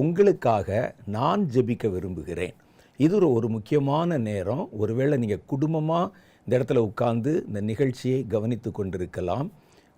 உங்களுக்காக நான் ஜெபிக்க விரும்புகிறேன். இது ஒரு முக்கியமான நேரம். ஒருவேளை நீங்கள் குடும்பமாக இந்த இடத்துல உட்கார்ந்து இந்த நிகழ்ச்சியை கவனித்து கொண்டிருக்கலாம்.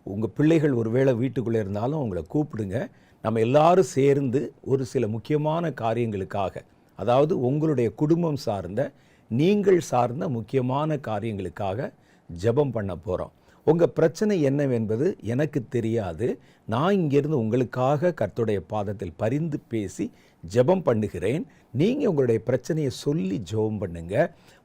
உங்கள் பிள்ளைகள் ஒருவேளை வீட்டுக்குள்ளே இருந்தாலும் உங்களை கூப்பிடுங்க. நம்ம எல்லாரும் சேர்ந்து ஒரு சில முக்கியமான காரியங்களுக்காக அதாவது உங்களுடைய குடும்பம் சார்ந்த நீங்கள் சார்ந்த முக்கியமான காரியங்களுக்காக ஜெபம் பண்ண போகிறோம் உங்கள் பிரச்சனை என்னவென்பது எனக்கு தெரியாது. நான் இங்கிருந்து உங்களுக்காக கர்த்துடைய பாதத்தில் பரிந்து பேசி ஜெபம் பண்ணுகிறேன். நீங்கள் உங்களுடைய பிரச்சனையை சொல்லி ஜெபம் பண்ணுங்க.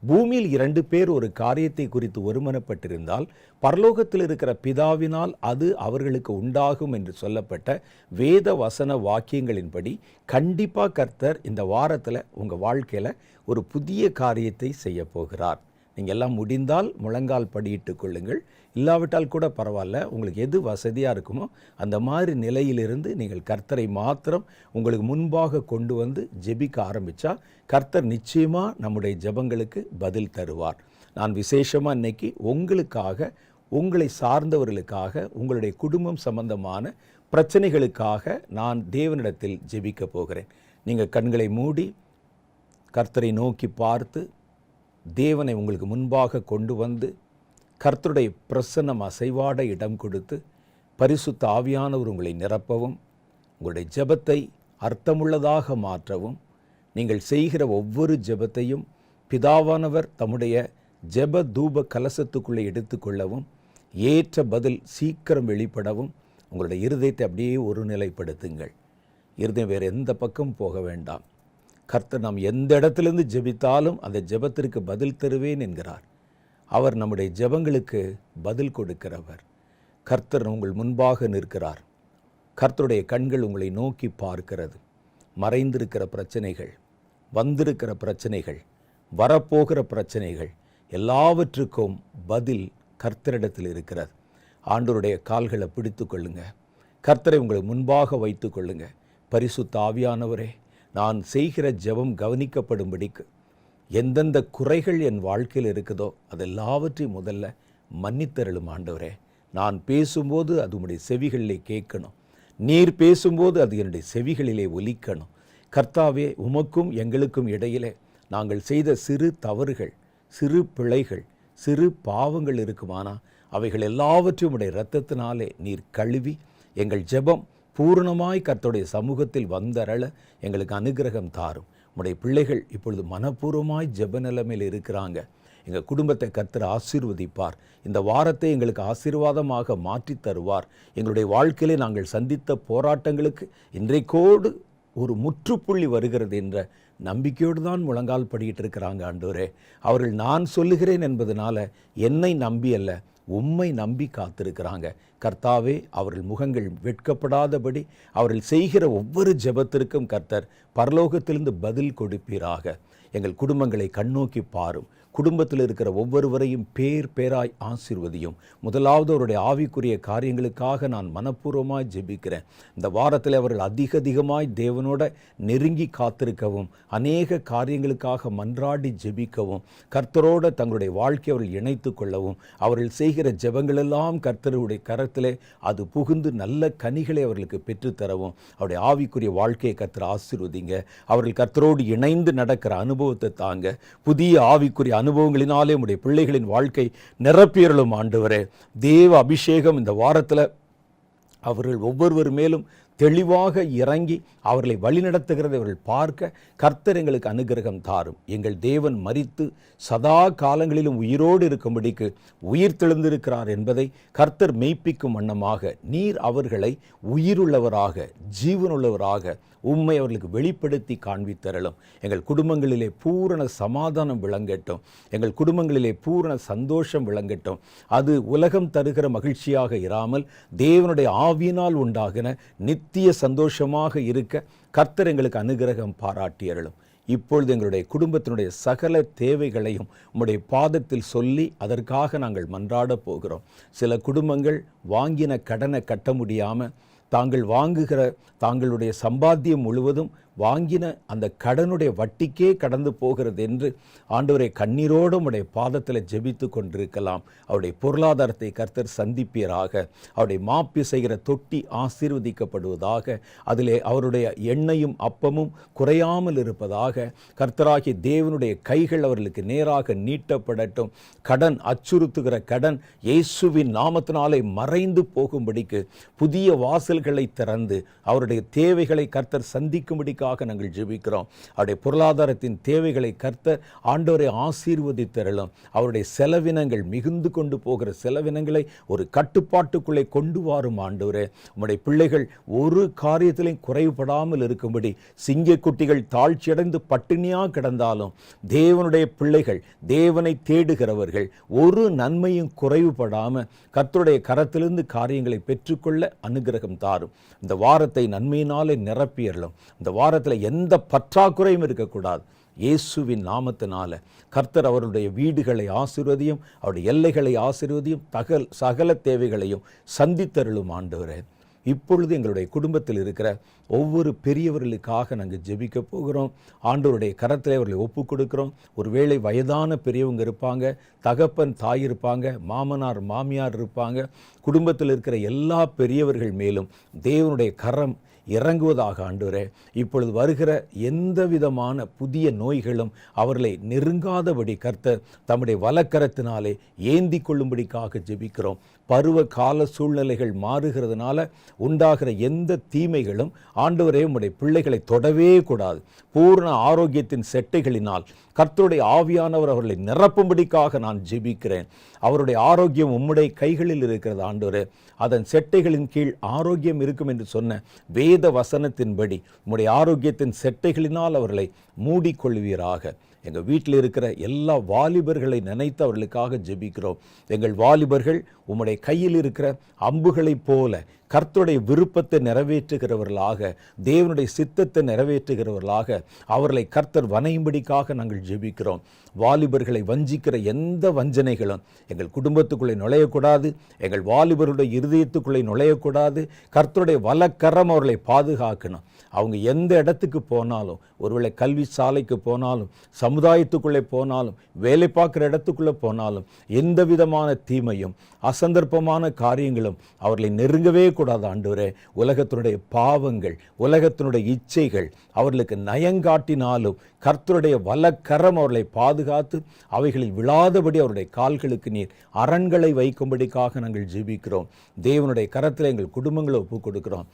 பூமியில் இரண்டு பேர் ஒரு காரியத்தை குறித்து ஒருமனப்பட்டிருந்தால் பரலோகத்தில் இருக்கிற பிதாவினால் அது அவர்களுக்கு உண்டாகும் என்று சொல்லப்பட்ட வேத வசன வாக்கியங்களின்படி கண்டிப்பாக கர்த்தர் இந்த வாரத்தில் உங்கள் வாழ்க்கையில் ஒரு புதிய காரியத்தை செய்ய போகிறார். நீங்கள் எல்லாம் முடிந்தால் முழங்கால் படியிட்டு கொள்ளுங்கள். இல்லாவிட்டால் கூட பரவாயில்ல உங்களுக்கு எது வசதியாக இருக்குமோ அந்த மாதிரி நிலையிலிருந்து நீங்கள் கர்த்தரை மாத்திரம் உங்களுக்கு முன்பாக கொண்டு வந்து ஜெபிக்க ஆரம்பித்தா கர்த்தர் நிச்சயமாக நம்முடைய ஜெபங்களுக்கு பதில் தருவார். நான் விசேஷமாக இன்னைக்கு உங்களுக்காக உங்களை சார்ந்தவர்களுக்காக உங்களுடைய குடும்பம் சம்பந்தமான பிரச்சனைகளுக்காக நான் தேவனிடத்தில் ஜெபிக்க போகிறேன். நீங்கள் கண்களை மூடி கர்த்தரை நோக்கி பார்த்து தேவனை உங்களுக்கு முன்பாக கொண்டு வந்து கர்த்தருடைய பிரசன்னம் அசைவாட இடம் கொடுத்து பரிசுத்த ஆவியானவர் உங்களை நிரப்பவும் உங்களுடைய ஜெபத்தை அர்த்தமுள்ளதாக மாற்றவும் நீங்கள் செய்கிற ஒவ்வொரு ஜெபத்தையும் பிதாவானவர் தம்முடைய ஜெப தூப கலசத்துக்குள்ளே எடுத்துக்கொள்ளவும் ஏற்ற பதில் சீக்கிரம் வெளிப்படவும் உங்களுடைய இருதயத்தை அப்படியே ஒருநிலைப்படுத்துங்கள். இருதயம் வேறு எந்த பக்கம் போக வேண்டாம். கர்த்தர் நாம் எந்த இடத்திலிருந்து ஜெபித்தாலும் அந்த ஜெபத்திற்கு பதில் தருவேன் என்கிறார். அவர் நம்முடைய ஜெபங்களுக்கு பதில் கொடுக்கிறவர். கர்த்தர் உங்கள் முன்பாக நிற்கிறார். கர்த்தருடைய கண்கள் உங்களை நோக்கி பார்க்கிறது. மறைந்திருக்கிற பிரச்சனைகள் வந்திருக்கிற பிரச்சனைகள் வரப்போகிற பிரச்சனைகள் எல்லாவற்றுக்கும் பதில் கர்த்தரிடத்தில் இருக்கிறது. ஆண்டருடைய கால்களை பிடித்து கொள்ளுங்க கர்த்தரை உங்களை முன்பாக வைத்து கொள்ளுங்க பரிசுத்த ஆவியானவரே நான் செய்கிற ஜெபம் கவனிக்கப்படும்படிக்கு எந்தெந்த குறைகள் என் வாழ்க்கையில் இருக்குதோ அதெல்லாவற்றையும் முதல்ல மன்னித்தருளும் ஆண்டவரே. நான் பேசும்போது அது உடைய செவிகளிலே கேட்கணும். நீர் பேசும்போது அது என்னுடைய செவிகளிலே ஒலிக்கணும். கர்த்தாவே உமக்கும் எங்களுக்கும் இடையிலே நாங்கள் செய்த சிறு தவறுகள் சிறு பிழைகள் சிறு பாவங்கள் இருக்குமானா அவைகள் எல்லாவற்றையும் உடைய இரத்தத்தினாலே நீர் கழுவி எங்கள் ஜெபம் பூரணமாய் கர்த்தருடைய சமூகத்தில் வந்தரள எங்களுக்கு அனுகிரகம் தாரும். உடைய பிள்ளைகள் இப்பொழுது மனப்பூர்வமாய் ஜெப நிலைமையில் இருக்கிறாங்க. எங்கள் குடும்பத்தை கர்த்தர் ஆசீர்வதிப்பார். இந்த வாரத்தை எங்களுக்கு ஆசீர்வாதமாக மாற்றி தருவார். எங்களுடைய வாழ்க்கையிலே நாங்கள் சந்தித்த போராட்டங்களுக்கு இன்றைக்கோடு ஒரு முற்றுப்புள்ளி வருகிறது என்ற நம்பிக்கையோடு தான் முழங்கால் படிக்கிட்டு இருக்கிறாங்க ஆண்டோரே அவர்கள் நான் சொல்லுகிறேன் என்பதனால என்னை நம்பி அல்ல உம்மை நம்பி காத்திருக்கிறாங்க. கர்த்தாவே அவர்கள் முகங்கள் வெட்கப்படாதபடி அவர்கள் செய்கிற ஒவ்வொரு ஜெபத்திற்கும் கர்த்தர் பரலோகத்திலிருந்து பதில் கொடுப்பீராக. எங்கள் குடும்பங்களை கண்ணோக்கி பாரும். குடும்பத்தில் இருக்கிற ஒவ்வொருவரையும் பேர் பேராய் ஆசிர்வதியும். முதலாவது அவருடைய ஆவிக்குரிய காரியங்களுக்காக நான் மனப்பூர்வமாய் ஜெபிக்கிறேன். இந்த வாரத்தில் அவர்கள் அதிக அதிகமாய் தேவனோட நெருங்கி காத்திருக்கவும் அநேக காரியங்களுக்காக மன்றாடி ஜெபிக்கவும் கர்த்தரோட தங்களுடைய வாழ்க்கையை அவர்கள் இணைத்து கொள்ளவும் அவர்கள் செய்கிற ஜெபங்களெல்லாம் கர்த்தருடைய கரத்திலே அது புகுந்து நல்ல கனிகளை அவர்களுக்கு பெற்றுத்தரவும். அவருடைய ஆவிக்குரிய வாழ்க்கையை கர்த்தர் ஆசீர்வதிங்க. அவர்கள் கர்த்தரோடு இணைந்து நடக்கிற அனுபவத்தை தாங்க. புதிய ஆவிக்குரிய அனுபவங்களினாலே உடைய பிள்ளைகளின் வாழ்க்கை நிரப்பியர்களும் ஆண்டு வரே தேவ அபிஷேகம் இந்த வாரத்தில் அவர்கள் ஒவ்வொருவர் மேலும் தெளிவாக இறங்கி அவர்களை வழிநடத்துகிறதை அவர்கள் பார்க்க கர்த்தர் எங்களுக்கு அனுகிரகம் தாரும். எங்கள் தேவன் மறித்து சதா காலங்களிலும் உயிரோடு இருக்கும்படிக்கு உயிர் தெழுந்திருக்கிறார் என்பதை கர்த்தர் மெய்ப்பிக்கும் வண்ணமாக நீர் அவர்களை உயிருள்ளவராக ஜீவனுள்ளவராக உண்மை அவர்களுக்கு வெளிப்படுத்தி காண்பித்தரலும் எங்கள் குடும்பங்களிலே பூரண சமாதானம் விளங்கட்டும். எங்கள் குடும்பங்களிலே பூரண சந்தோஷம் விளங்கட்டும். அது உலகம் தருகிற மகிழ்ச்சியாக இராமல் தேவனுடைய ஆவியினால் உண்டாகின நித்திய சந்தோஷமாக இருக்க கர்த்தர் எங்களுக்கு அனுகிரகம் பாராட்டியறலும் இப்பொழுது எங்களுடைய குடும்பத்தினுடைய சகல தேவைகளையும் உம்முடைய பாதத்தில் சொல்லி அதற்காக நாங்கள் மன்றாட போகிறோம். சில குடும்பங்கள் வாங்கின கடனை கட்ட முடியாமல் தாங்கள் வாங்குகிற தாங்களுடைய சம்பாத்தியம் முழுவதும் வாங்கின அந்த கடனுடைய வட்டிக்கே கடந்து போகிறது என்று ஆண்டவரை கண்ணீரோடு உடைய பாதத்தில் ஜெபித்து கொண்டிருக்கலாம். அவருடைய பொருளாதாரத்தை கர்த்தர் சந்திப்பீராக. அவருடைய மாப்பி செய்கிற தொட்டி ஆசீர்வதிக்கப்படுவதாக அதிலே அவருடைய எண்ணெயும் அப்பமும் குறையாமல் இருப்பதாக கர்த்தராகிய தேவனுடைய கைகள் அவர்களுக்கு நேராக நீட்டப்படட்டும். கடன் அச்சுறுத்துகிற கடன் இயேசுவின் நாமத்தினாலே மறைந்து போகும்படிக்கு புதிய வாசல்களை திறந்து அவருடைய தேவைகளை கர்த்தர் சந்திக்கும்படிக்காக நாங்கள் ஜெபிக்கிறோம்? அவருடைய பொருளாதாரத்தின் தேவைகளை கர்த்தர் ஆண்டோரை ஆசீர்வதித்தரலும் அவருடைய செலவினங்கள் மிகுந்து கொண்டு போகிற செலவினங்களை ஒரு கட்டுப்பாட்டுக்குள்ளே கொண்டு வாரும் ஆண்டவரே. உம்முடைய பிள்ளைகள் ஒரு காரியத்திலையும் குறைவுபடாமல் இருக்கும்படி சிங்கக்குட்டிகள் தாழ்ச்சியடைந்து பட்டினியாக கிடந்தாலும் தேவனுடைய பிள்ளைகள் தேவனை தேடுகிறவர்கள் ஒரு நன்மையும் குறைவுபடாமல் கர்த்தருடைய கரத்திலிருந்து காரியங்களை பெற்றுக்கொள்ள அனுகிரகம் தாரும். இந்த வாரத்தை நன்மையினாலே நிரப்பியறலும் இந்த வார விவகாரத்தில் எந்த பற்றாக்குறையும் இருக்கக்கூடாது. இயேசுவின் நாமத்தினால கர்த்தர் அவருடைய வீடுகளை ஆசீர்வதியும் அவருடைய எல்லைகளை ஆசிர்வதியும் தகல் சகல தேவைகளையும் சந்தித்தருளும் ஆண்டவரே. இப்பொழுது எங்களுடைய குடும்பத்தில் இருக்கிற ஒவ்வொரு பெரியவர்களுக்காக நாங்கள் ஜெபிக்க போகிறோம். ஆண்டவருடைய கரத்தில் அவர்களை ஒப்பு கொடுக்குறோம். ஒருவேளை வயதான பெரியவங்க இருப்பாங்க தகப்பன் தாய் இருப்பாங்க மாமனார் மாமியார் இருப்பாங்க. குடும்பத்தில் இருக்கிற எல்லா பெரியவர்கள் மேலும் தேவனுடைய கரம் இறங்குவதாக ஆண்டவரே இப்பொழுது வருகிற எந்த விதமான புதிய நோய்களும் அவர்களை நெருங்காதபடி கர்த்தர் தம்முடைய வலக்கரத்தினாலே ஏந்தி கொள்ளும்படிக்காக ஜெபிக்கிறோம். பருவ கால சூழ்நிலைகள் மாறுகிறதுனால உண்டாகிற எந்த தீமைகளும் ஆண்டவரே உம்முடைய பிள்ளைகளை தொடவே கூடாது. பூர்ண ஆரோக்கியத்தின் செட்டைகளினால் கர்த்தருடைய ஆவியானவர் அவர்களை நிரப்பும்படிக்காக நான் ஜெபிக்கிறேன். அவருடைய ஆரோக்கியம் உம்முடைய கைகளில் இருக்கிறது ஆண்டவரே. அதன் செட்டைகளின் கீழ் ஆரோக்கியம் இருக்கும் என்று சொன்ன வேத வசனத்தின்படி உம்முடைய ஆரோக்கியத்தின் செட்டைகளினால் அவர்களை மூடிக்கொள்வீராக. எங்கள் வீட்டில் இருக்கிற எல்லா வாலிபர்களை நினைத்து அவர்களுக்காக ஜெபிக்கிறோம். எங்கள் வாலிபர்கள் உம்முடைய கையில் இருக்கிற அம்புகளைப் போல கர்த்தருடைய விருப்பத்தை நிறைவேற்றுகிறவர்களாக தேவனுடைய சித்தத்தை நிறைவேற்றுகிறவர்களாக அவர்களை கர்த்தர் வனையும்படிக்காக நாங்கள் ஜெபிக்கிறோம். வாலிபர்களை வஞ்சிக்கிற எந்த வஞ்சனைகளும் எங்கள் குடும்பத்துக்குள்ளே நுழையக்கூடாது எங்கள் வாலிபருடைய இருதயத்துக்குள்ளே நுழையக்கூடாது. கர்த்தருடைய வலக்கரம் அவர்களை பாதுகாக்கணும். அவங்க எந்த இடத்துக்கு போனாலும் ஒருவேளை கல்வி சாலைக்கு போனாலும் சமுதாயத்துக்குள்ளே போனாலும் வேலை பார்க்குற இடத்துக்குள்ளே போனாலும் எந்த விதமான தீமையும் அசந்தர்ப்பமான காரியங்களும் அவர்களை நெருங்கவே கூடாது ஆண்டவரே. உலகத்தினுடைய பாவங்கள் உலகத்தினுடைய இச்சைகள் அவர்களுக்கு நயங்காட்டினாலும் கர்த்தருடைய வலக்கரம் அவர்களை பாதுகாத்து அவைகளில் விழாதபடி அவருடைய கால்களுக்கு நீர் அரண்களை வைக்கும்படிக்காக நாங்கள் ஜீபிக்கிறோம் தேவனுடைய கரத்தில் எங்கள் குடும்பங்களை ஒப்புக் கொடுக்கிறோம்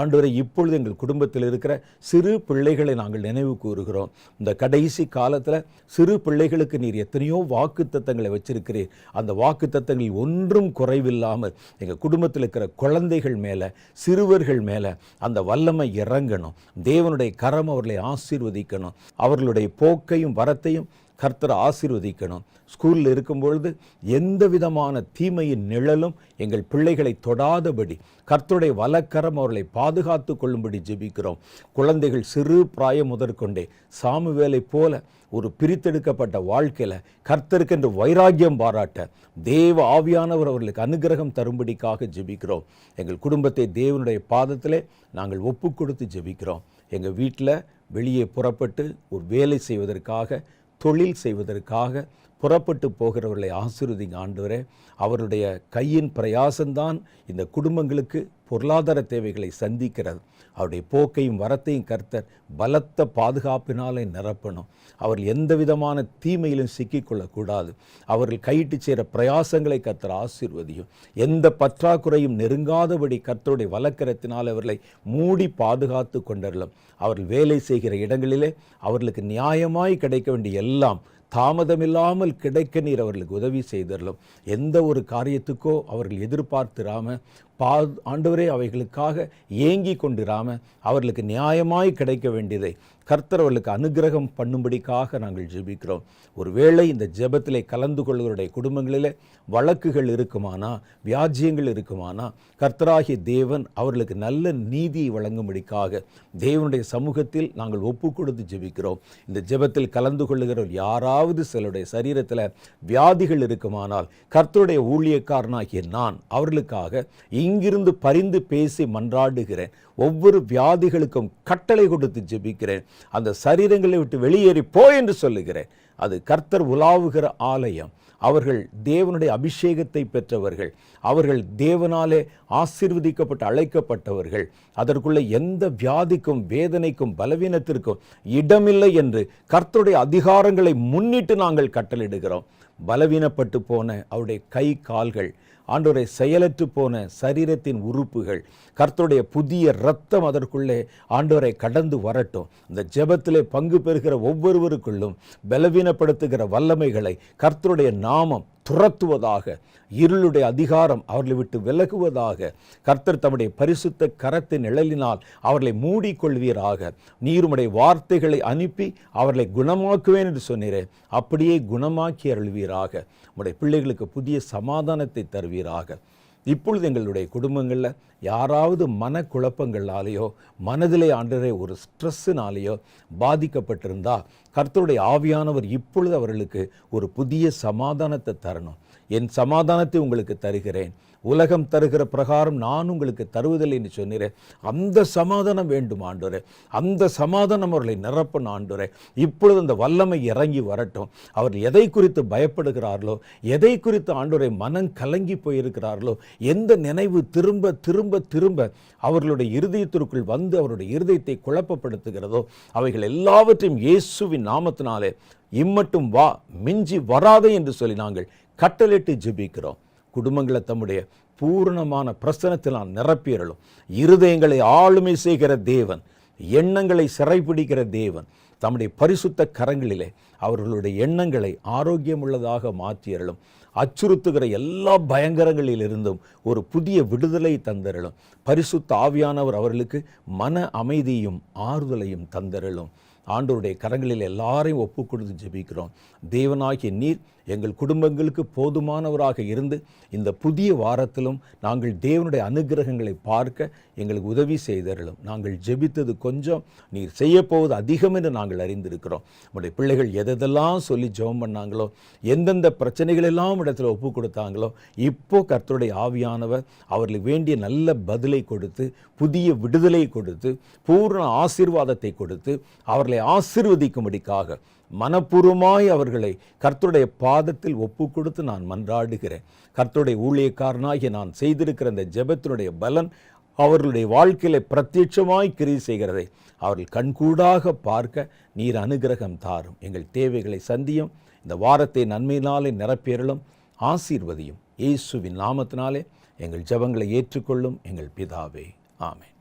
ஆண்டவரை இப்பொழுது எங்கள் குடும்பத்தில் இருக்கிற சிறு பிள்ளைகளை நாங்கள் நினைவு கூறுகிறோம். இந்த கடைசி காலத்தில் சிறு பிள்ளைகளுக்கு நீர் எத்தனையோ வாக்கு தத்தங்களை வச்சிருக்கிறீர். அந்த வாக்கு தத்தங்களில் ஒன்றும் குறைவில்லாமல் எங்கள் குடும்பத்தில் இருக்கிற குழந்தைகள் மேலே சிறுவர்கள் மேலே அந்த வல்லமை இறங்கணும். தேவனுடைய கரம் அவர்களை ஆசீர்வதிக்கணும். அவர்களுடைய போக்கையும் வரத்தையும் கர்த்தர் ஆசீர்வதிக்கணும். ஸ்கூலில் இருக்கும் பொழுது எந்த விதமான தீமையின் நிழலும் எங்கள் பிள்ளைகளை தொடாதபடி கர்த்தருடைய வலக்கரம் அவர்களை பாதுகாத்து கொள்ளும்படி ஜெபிக்கிறோம். குழந்தைகள் சிறு பிராயம் முதற்கொண்டே சாமுவேலை போல ஒரு பிரித்தெடுக்கப்பட்ட வாழ்க்கையில் கர்த்தருக்கென்று வைராக்கியம் பாராட்ட தேவ ஆவியானவர் அவர்களுக்கு அனுகிரகம் தரும்படிக்காக ஜெபிக்கிறோம். எங்கள் குடும்பத்தை தேவனுடைய பாதத்திலே நாங்கள் ஒப்பு கொடுத்து ஜெபிக்கிறோம். எங்கள் வீட்டில் வெளியே புறப்பட்டு ஒரு வேலை செய்வதற்காக தொழில் செய்வதற்காக புறப்பட்டு போகிறவர்களை ஆசீர்வதிங்க ஆண்டவரே. அவருடைய கையின் பிரயாசம்தான் இந்த குடும்பங்களுக்கு பொருளாதார தேவைகளை சந்திக்கிறது. அவருடைய போக்கையும் வரத்தையும் கர்த்தர் பலத்த பாதுகாப்பினாலே நிரப்பணும். அவர்கள் எந்த விதமான தீமையிலும் சிக்கிக்கொள்ளக்கூடாது. அவர்கள் கையிட்டு சேர பிரயாசங்களை கர்த்தர் ஆசீர்வதியும். எந்த பற்றாக்குறையும் நெருங்காதபடி கர்த்தருடைய வலக்கரத்தினால் அவர்களை மூடி பாதுகாத்து கொண்டரலாம் அவர்கள் வேலை செய்கிற இடங்களிலே அவர்களுக்கு நியாயமாய் கிடைக்க வேண்டிய எல்லாம் தாமதமில்லாமல் கிடைக்க நீர் அவர்களுக்கு உதவி செய்தரலும் எந்த ஒரு காரியத்துக்கோ அவர்கள் எதிர்பார்த்திராம பா ஆண்டவரே அவைகளுக்காக ஏங்கி கொண்டிராம அவர்களுக்கு நியாயமாய் கிடைக்க வேண்டியதை கர்த்தர் அவர்களுக்கு அனுகிரகம் பண்ணும்படிக்காக நாங்கள் ஜெபிக்கிறோம். ஒருவேளை இந்த ஜெபத்திலே கலந்து கொள்வருடைய குடும்பங்களில் வழக்குகள் இருக்குமானா வியாஜ்யங்கள் இருக்குமானா கர்த்தராகிய தேவன் அவர்களுக்கு நல்ல நீதியை வழங்கும்படிக்காக தேவனுடைய சமூகத்தில் நாங்கள் ஒப்பு கொடுத்து ஜெபிக்கிறோம். இந்த ஜெபத்தில் கலந்து கொள்ளுகிறவர் யாராவது சிலருடைய சரீரத்தில் வியாதிகள் இருக்குமானால் கர்த்தருடைய ஊழியக்காரனாகிய நான் அவர்களுக்காக இங்கிருந்து பரிந்து பேசி மன்றாடுகிறேன். ஒவ்வொரு வியாதிகளுக்கும் கட்டளை கொடுத்து ஜெபிக்கிறேன். அந்த சரீரங்களை விட்டு வெளியேறி போ என்று சொல்லுகிறேன். அது கர்த்தர் உலாவுகிற ஆலயம். அவர்கள் தேவனுடைய அபிஷேகத்தை பெற்றவர்கள். அவர்கள் தேவனாலே ஆசீர்வதிக்கப்பட்டு அழைக்கப்பட்டவர்கள். அதற்குள்ளே எந்த வியாதிக்கும் வேதனைக்கும் பலவீனத்திற்கும் இடமில்லை என்று கர்த்தருடைய அதிகாரங்களை முன்னிட்டு நாங்கள் கட்டளிடுகிறோம் பலவீனப்பட்டு போன அவருடைய கை கால்கள் ஆண்டோரை செயலற்று போன சரீரத்தின் உறுப்புகள் கர்த்தருடைய புதிய ரத்தம் அதற்குள்ளே ஆண்டோரை கடந்து வரட்டும். இந்த ஜெபத்திலே பங்கு பெறுகிற ஒவ்வொருவருக்குள்ளும் பலவீனப்படுத்துகிற வல்லமைகளை கர்த்தருடைய நாமம் துரத்துவதாக இருளுடைய அதிகாரம் அவர்களை விட்டு விலகுவதாக கர்த்தர் தம்முடைய பரிசுத்த கரத்தை நிழலினால் அவர்களை மூடிக்கொள்வீராக. நீருமுடைய வார்த்தைகளை அனுப்பி அவர்களை குணமாக்குவேன் என்று சொன்னீரே அப்படியே குணமாக்கி அருள்வீராக. உடைய பிள்ளைகளுக்கு புதிய சமாதானத்தை தருவீராக. இப்பொழுது எங்களுடைய குடும்பங்களில் யாராவது மனக்குழப்பங்களாலேயோ மனதிலே ஆண்டரே ஒரு ஸ்ட்ரெஸ்ஸுனாலேயோ பாதிக்கப்பட்டிருந்தா கர்த்தருடைய ஆவியானவர் இப்பொழுது அவர்களுக்கு ஒரு புதிய சமாதானத்தை தரணும். என் சமாதானத்தை உங்களுக்கு தருகிறேன். உலகம் தருகிற பிரகாரம் நான் உங்களுக்கு தருவதில்லை என்று சொன்னீரேன் அந்த சமாதானம் வேண்டும் ஆண்டோரே அந்த சமாதானம் அவர்களை நிரப்பன் ஆண்டோரே இப்பொழுது அந்த வல்லமை இறங்கி வரட்டும். அவர் எதை குறித்து பயப்படுகிறார்களோ எதை குறித்து ஆண்டோரை மனம் கலங்கி போயிருக்கிறார்களோ எந்த நினைவு திரும்ப திரும்ப திரும்ப அவர்களுடைய இருதயத்திற்குள் வந்து அவருடைய இருதயத்தை குழப்பப்படுத்துகிறதோ அவைகள் எல்லாவற்றையும் இயேசுவின் நாமத்தினாலே இம்மட்டும் வா மிஞ்சி வராதே என்று சொல்லி நாங்கள் கட்டளிட்டு ஜெபிக்கிறோம். குடும்பங்களை தம்முடைய பூரணமான பிரசனத்தில் நான் நிரப்பியறலும் இருதயங்களை ஆளுமை செய்கிற தேவன் எண்ணங்களை சிறைப்பிடிக்கிற தேவன் தம்முடைய பரிசுத்த கரங்களிலே அவர்களுடைய எண்ணங்களை ஆரோக்கியமுள்ளதாக மாற்றியறலும் அச்சுறுத்துகிற எல்லா பயங்கரங்களிலிருந்தும் ஒரு புதிய விடுதலை தந்தரலும் பரிசுத்த ஆவியானவர் அவர்களுக்கு மன அமைதியும் ஆறுதலையும் தந்தரலும் ஆண்டோருடைய கரங்களில் எல்லாரையும் ஒப்பு கொடுத்து ஜெபிக்கிறோம். தேவனாகிய நீர் எங்கள் குடும்பங்களுக்கு போதுமானவராக இருந்து இந்த புதிய வாரத்திலும் நாங்கள் தேவனுடைய அனுகிரகங்களை பார்க்க எங்களுக்கு உதவி செய்தரலும் நாங்கள் ஜெபித்தது கொஞ்சம் நீர் செய்யப்போவது அதிகம் என்று நாங்கள் அறிந்திருக்கிறோம். உடைய பிள்ளைகள் எதெல்லாம் சொல்லி ஜெபம் பண்ணாங்களோ எந்தெந்த பிரச்சனைகள் எல்லாம் இடத்துல ஒப்பு கொடுத்தாங்களோ இப்போ கர்த்தருடைய ஆவியானவர் அவர்களுக்கு வேண்டிய நல்ல பதிலை கொடுத்து புதிய விடுதலை கொடுத்து பூர்ண ஆசீர்வாதத்தை கொடுத்து அவர்களை ஆசீர்வதிக்கும்படிக்காக மனப்பூர்வமாய் அவர்களை கர்த்தருடைய பாதத்தில் ஒப்பு கொடுத்து நான் மன்றாடுகிறேன். கர்த்தருடைய ஊழியக்காரனாகிய நான் செய்திருக்கிற இந்த ஜெபத்தினுடைய பலன் அவர்களுடைய வாழ்க்கையில பிரத்யட்சமாய் கிரி செய்கிறதை அவர்கள் கண்கூடாக பார்க்க நீர் அனுகிரகம் தாரும். எங்கள் தேவைகளை சந்தியும் இந்த வாரத்தை நன்மையினாலே நிரப்பேறலும் ஆசீர்வதியும். இயேசுவின் நாமத்தினாலே எங்கள் ஜெபங்களை ஏற்றுக்கொள்ளும் எங்கள் பிதாவே. ஆமேன்.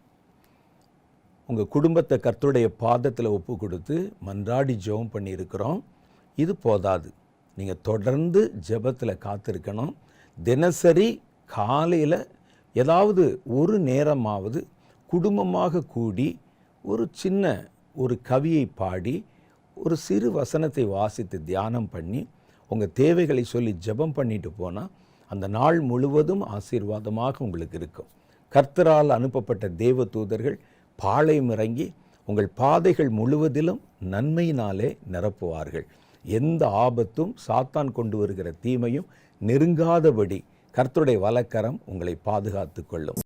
உங்கள் குடும்பத்தை கர்த்தருடைய பாதத்தில் ஒப்பு கொடுத்து மன்றாடி ஜெபம் பண்ணியிருக்கிறோம். இது போதாது. நீங்கள் தொடர்ந்து ஜெபத்தில் காத்திருக்கணும். தினசரி காலையில் ஏதாவது ஒரு நேரமாவது குடும்பமாக கூடி ஒரு சின்ன ஒரு கவியை பாடி ஒரு சிறு வசனத்தை வாசித்து தியானம் பண்ணி உங்கள் தேவைகளை சொல்லி ஜெபம் பண்ணிட்டு போனால் அந்த நாள் முழுவதும் ஆசீர்வாதமாக உங்களுக்கு இருக்கும். கர்த்தரால் அனுப்பப்பட்ட தேவ தூதர்கள் பாளையம் இறங்கி உங்கள் பாதைகள் முழுவதிலும் நன்மையினாலே நிரப்புவார்கள். எந்த ஆபத்தும் சாத்தான் கொண்டு வருகிற தீமையும் நெருங்காதபடி கர்த்தருடைய வலக்கரம் உங்களை பாதுகாத்து கொள்ளும்.